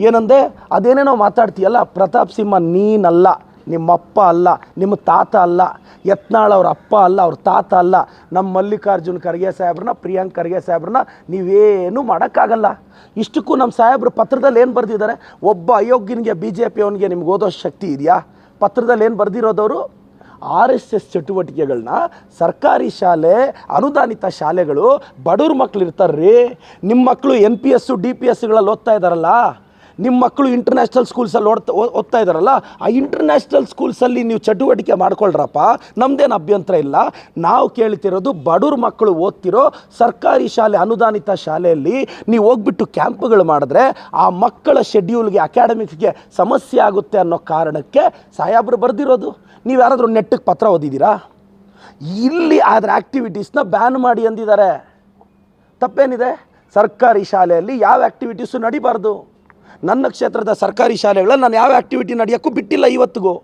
ಏನಂದೆ ಅದೇನೇನೋ ಮಾತಾಡ್ತೀಯಲ್ಲ ಪ್ರತಾಪ್ ಸಿಂಹ ನೀನಲ್ಲ, ನಿಮ್ಮಪ್ಪ ಅಲ್ಲ, ನಿಮ್ಮ ತಾತ ಅಲ್ಲ, ಯತ್ನಾಳ್ ಅವ್ರ ಅಪ್ಪ ಅಲ್ಲ, ಅವ್ರ ತಾತ ಅಲ್ಲ, ನಮ್ಮ ಮಲ್ಲಿಕಾರ್ಜುನ್ ಖರ್ಗೆ ಸಾಹೇಬ್ರನ್ನ, ಪ್ರಿಯಾಂಕ್ ಖರ್ಗೆ ಸಾಹೇಬ್ರನ್ನ ನೀವೇನು ಮಾಡೋಕ್ಕಾಗಲ್ಲ. ಇಷ್ಟಕ್ಕೂ ನಮ್ಮ ಸಾಹೇಬ್ರು ಪತ್ರದಲ್ಲಿ ಏನು ಬರೆದಿದ್ದಾರೆ? ಒಬ್ಬ ಅಯೋಗ್ಯನಿಗೆ ಬಿ ಜೆ ಪಿ ಅವನಿಗೆ ನಿಮ್ಗೆ ಓದೋ ಶಕ್ತಿ ಇದೆಯಾ? ಪತ್ರದಲ್ಲಿ ಏನು ಬರೆದಿರೋದವರು? ಆರ್ ಎಸ್ ಎಸ್ ಚಟುವಟಿಕೆಗಳನ್ನ ಸರ್ಕಾರಿ ಶಾಲೆ, ಅನುದಾನಿತ ಶಾಲೆಗಳು ಬಡವ್ರ ಮಕ್ಳು ಇರ್ತಾರ್ರಿ ನಿಮ್ಮ ಮಕ್ಕಳು N P S D P ಎಸ್ಗಳಲ್ಲಿ ಓದ್ತಾ ಇದ್ದಾರಲ್ಲ ನಿಮ್ಮ ಮಕ್ಕಳು ಇಂಟರ್ನ್ಯಾಷನಲ್ ಸ್ಕೂಲ್ಸಲ್ಲಿ ಓಡ್ತಾ ಓದ್ತಾ ಇದ್ದಾರಲ್ಲ ಆ ಇಂಟರ್ನ್ಯಾಷನಲ್ ಸ್ಕೂಲ್ಸಲ್ಲಿ ನೀವು ಚಟುವಟಿಕೆ ಮಾಡ್ಕೊಳ್ರಪ್ಪ ನಮ್ಮದೇನು ಅಭ್ಯಂತರ ಇಲ್ಲ. ನಾವು ಕೇಳ್ತಿರೋದು ಬಡವ್ರ ಮಕ್ಕಳು ಓದ್ತಿರೋ ಸರ್ಕಾರಿ ಶಾಲೆ, ಅನುದಾನಿತ ಶಾಲೆಯಲ್ಲಿ ನೀವು ಹೋಗ್ಬಿಟ್ಟು ಕ್ಯಾಂಪ್ಗಳು ಮಾಡಿದ್ರೆ ಆ ಮಕ್ಕಳ ಶೆಡ್ಯೂಲ್ಗೆ ಅಕಾಡೆಮಿಕ್ಸ್ಗೆ ಸಮಸ್ಯೆ ಆಗುತ್ತೆ ಅನ್ನೋ ಕಾರಣಕ್ಕೆ ಸಾಯಾಬ್ರು ಬರೆದಿರೋದು. ನೀವು ಯಾರಾದರೂ ನೆಟ್ಟಿಗೆ ಪತ್ರ ಓದಿದ್ದೀರಾ? ಇಲ್ಲಿ ಅದರ ಆ್ಯಕ್ಟಿವಿಟೀಸ್ನ ಬ್ಯಾನ್ ಮಾಡಿ ಅಂದಿದ್ದಾರೆ. ತಪ್ಪೇನಿದೆ? ಸರ್ಕಾರಿ ಶಾಲೆಯಲ್ಲಿ ಯಾವ ಆ್ಯಕ್ಟಿವಿಟೀಸು ನಡಿಬಾರ್ದು? ನನ್ನ ಕ್ಷೇತ್ರದ ಸರ್ಕಾರಿ ಶಾಲೆಗಳಲ್ಲಿ ನಾನು ಯಾವ ಆ್ಯಕ್ಟಿವಿಟಿ ನಡೆಯೋಕ್ಕೂ ಬಿಟ್ಟಿಲ್ಲ ಇವತ್ತಿಗೂ.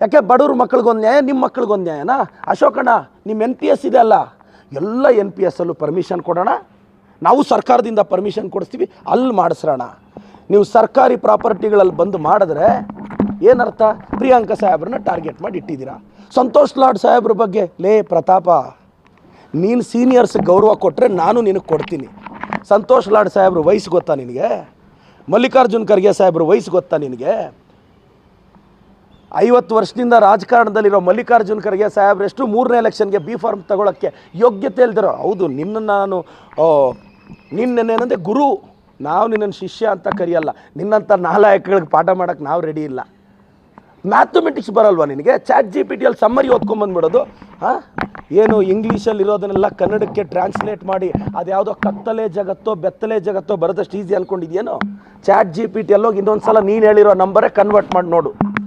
ಯಾಕೆ ಬಡವ್ರ ಮಕ್ಳಿಗೊಂದು ನ್ಯಾಯ ನಿಮ್ಮ ಮಕ್ಳಿಗೊಂದು ನ್ಯಾಯನಾ? ಅಶೋಕಣ್ಣ ನಿಮ್ಮ ಎನ್ ಪಿ ಎಸ್ ಇದೆ ಅಲ್ಲ. ಎಲ್ಲ ಎನ್ ಪಿ ಎಸ್ಸಲ್ಲೂ ಪರ್ಮಿಷನ್ ಕೊಡೋಣ. ನಾವು ಸರ್ಕಾರದಿಂದ ಪರ್ಮಿಷನ್ ಕೊಡಿಸ್ತೀವಿ, ಅಲ್ಲಿ ಮಾಡಿಸ್ರೋಣ. ನೀವು ಸರ್ಕಾರಿ ಪ್ರಾಪರ್ಟಿಗಳಲ್ಲಿ ಬಂದು ಮಾಡಿದ್ರೆ ಏನರ್ಥ? ಪ್ರಿಯಾಂಕ ಸಾಹೇಬ್ರನ್ನ ಟಾರ್ಗೆಟ್ ಮಾಡಿ ಇಟ್ಟಿದ್ದೀರಾ. ಸಂತೋಷ್ ಲಾಡ್ ಸಾಹೇಬ್ರ ಬಗ್ಗೆ, ಲೇ ಪ್ರತಾಪ, ನೀನು ಸೀನಿಯರ್ಸ್ ಗೌರವ ಕೊಟ್ಟರೆ ನಾನು ನಿನಗೆ ಕೊಡ್ತೀನಿ. ಸಂತೋಷ್ ಲಾಡ್ ಸಾಹೇಬ್ರ ವಯಸ್ಸು ಗೊತ್ತಾ ನಿನಗೆ? ಮಲ್ಲಿಕಾರ್ಜುನ್ ಖರ್ಗೆ ಸಾಹೇಬ್ರ ವಯಸ್ಸು ಗೊತ್ತಾ ನಿನಗೆ? ಐವತ್ತು ವರ್ಷದಿಂದ ರಾಜಕಾರಣದಲ್ಲಿರೋ ಮಲ್ಲಿಕಾರ್ಜುನ್ ಖರ್ಗೆ ಸಾಹೇಬ್ರೆಷ್ಟು ಮೂರನೇ ಎಲೆಕ್ಷನ್ಗೆ ಬಿ ಫಾರ್ಮ್ ತಗೊಳ್ಳೋಕ್ಕೆ ಯೋಗ್ಯತೆ ಇಲ್ದಿರೋ, ಹೌದು ನಿನ್ನನ್ನು ನಾನು ನಿನ್ನೇನಂದರೆ ಗುರು, ನಾವು ನಿನ್ನನ್ನು ಶಿಷ್ಯ ಅಂತ ಕರೆಯಲ್ಲ. ನಿನ್ನಂಥ ನಾಲಾಯಕಗಳಿಗೆ ಪಾಠ ಮಾಡೋಕ್ಕೆ ನಾವು ರೆಡಿ ಇಲ್ಲ. ಮ್ಯಾಥಮೆಟಿಕ್ಸ್ ಬರಲ್ವಾ ನಿನಗೆ? ಚಾಟ್ ಜಿ ಪಿ ಟಿಯಲ್ಲಿ ಸಮ್ಮರಿ ಓದ್ಕೊಂಬಂದ್ಬಿಡೋದು ಹಾಂ? ಏನು ಇಂಗ್ಲೀಷಲ್ಲಿ ಇರೋದನ್ನೆಲ್ಲ ಕನ್ನಡಕ್ಕೆ ಟ್ರಾನ್ಸ್ಲೇಟ್ ಮಾಡಿ ಅದ್ಯಾವುದೋ ಕತ್ತಲೆ ಜಗತ್ತೋ ಬೆತ್ತಲೆ ಜಗತ್ತೋ ಬರೋದಷ್ಟು ಈಸಿ ಅಂದ್ಕೊಂಡಿದ್ಯೇನೋ ಚಾಟ್ ಜಿ ಪಿ ಟಿ ಎಲ್ಲೋಗಿ ಇನ್ನೊಂದು ಸಲ ನೀನು ಹೇಳಿರೋ ನಂಬರೇ ಕನ್ವರ್ಟ್ ಮಾಡಿ ನೋಡು.